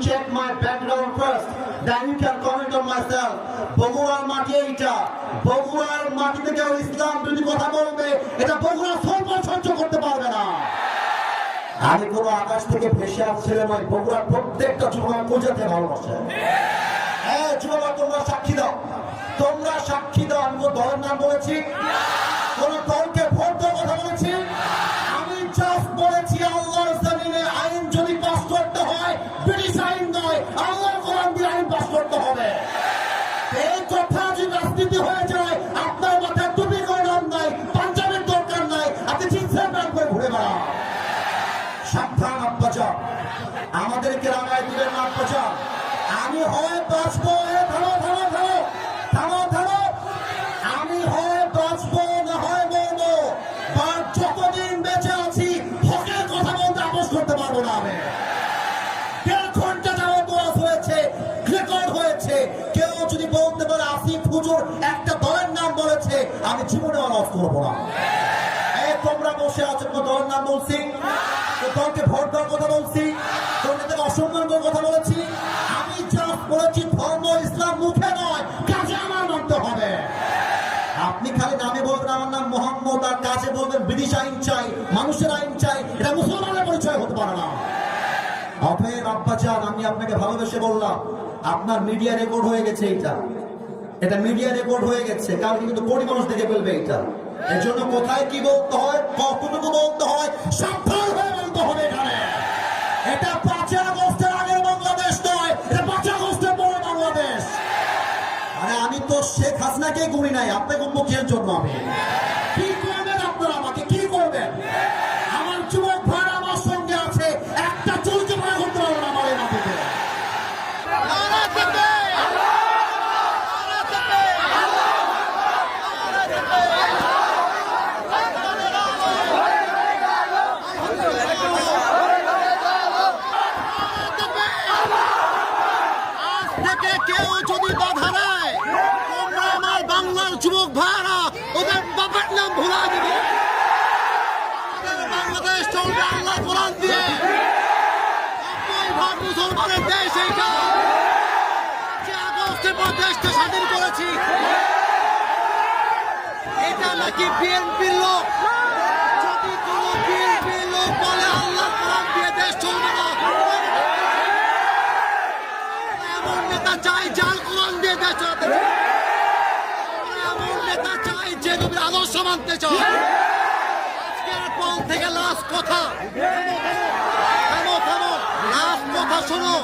check my background first, then you can comment on myself. বগুড়ার মাটি এইটা। বগুড়ার মাটিতে কেউ ইসলাম যদি কথা বলবে, এটা বগুড়া সর্ব সহ্য করতে পারবে না। আমি কোনো আকাশ থেকে ভেসে আসছিলে নয় বগুড়ার প্রত্যেকটা যুবক পূজাতে ভালোবাসে। হ্যাঁ যুবক, তোমরা সাক্ষী দাও। তোমরা সাক্ষী দাও, আমি দলের নাম বলেছি? আল্লাহর কোরআন দিয়ে আইন পাস করতে হবে। এই কথা যদি রাজনীতি হয়ে যায়, আপনার মাথায় টুপি করে নাই, পাঞ্জাবের দরকার নাই, আপনি জিন্সের প্যান্ট করে ঘুরে বেড়ান। সাবধান আব্বাচা আমাদেরকে রামায় দিলেন আব্বাচা আমি হয় বাঁচবো, এ থামো থামো থামো থামো থামো। আমি হয় বাঁচবো, না হয় মরবো। যতদিন বেঁচে আছি, হকের কথা বলতে আপোষ করতে পারব না আমি। যদি বলতে পারে আসিফ হুজুর, একটা দলের নাম বলেছে, আমি জীবনে ওয়াজ করব না। তোমরা বসে আছো কোনো দলের নাম বলছি। দলকে ভোট দেওয়ার কথা বলছি। তোমরা অসম্মান করার কথা বলেছি। আমি জাস্ট বলেছি, ধর্ম ইসলাম মুখে নয়, কাজে আমার মানতে হবে। আপনি খালি নামে বলবেন, আমার নাম মোহাম্মদ, আর কাজে বলবেন, ব্রিটিশ আইন চাই, মানুষের আইন চাই, এটা মুসলমানের পরিচয় হতে পারে না। অভয়ের আব্বাজান, আমি আপনাকে ভালোবেসে বললাম আপনার মিডিয়া রেকর্ড হয়ে গেছে এটা এটা মিডিয়া রেকর্ড হয়ে গেছে। কালকে কিন্তু কোটি মানুষ দেখে ফেলবে এটা এর জন্য কোথায় কি বলতে হয়, কতটুকু বলতে হয় সাবধান হয়ে বলতে হবে এখানে। এটা পাঁচই আগস্টের আগের বাংলাদেশ নয়, এটা পাঁচই আগস্টের পরে বাংলাদেশ। আরে আমি তো শেখ হাসিনাকে গুনি নাই আপনাকে মুখের জন্য আমি? কি করবেন আপনারা আমাকে কি করবেন আমার যুবক ভাই আমার সঙ্গে আছে একটা চলতে ভয় করতে পারবে না আমার এই মাটিতে আজ থেকে কেউ যদি বাধা দেয় তোমরা আমার বাংলার যুবক ভাইরা ওদের বাপের নাম ভুলা দিবে আমাদের বাংলাদেশ আল্লাহ কোরআন দিয়ে ভাগ মুসলমানের দেশ এইটা আগস্টের পর দেশটা স্বাধীন করেছি এটা নাকি বিএনপির লোক যদি কোনো বিএনপির লোক বলে আল্লাহ কোরআন দিয়ে দেশ চলবে না এমন নেতা চাই যার কোরআন দিয়ে দেশ চালাতে এমন নেতা চাই যে নবীর আদর্শ মানতে চায় থেকে লাস্ট কথা। থামো থামো লাস্ট কথা শোনো।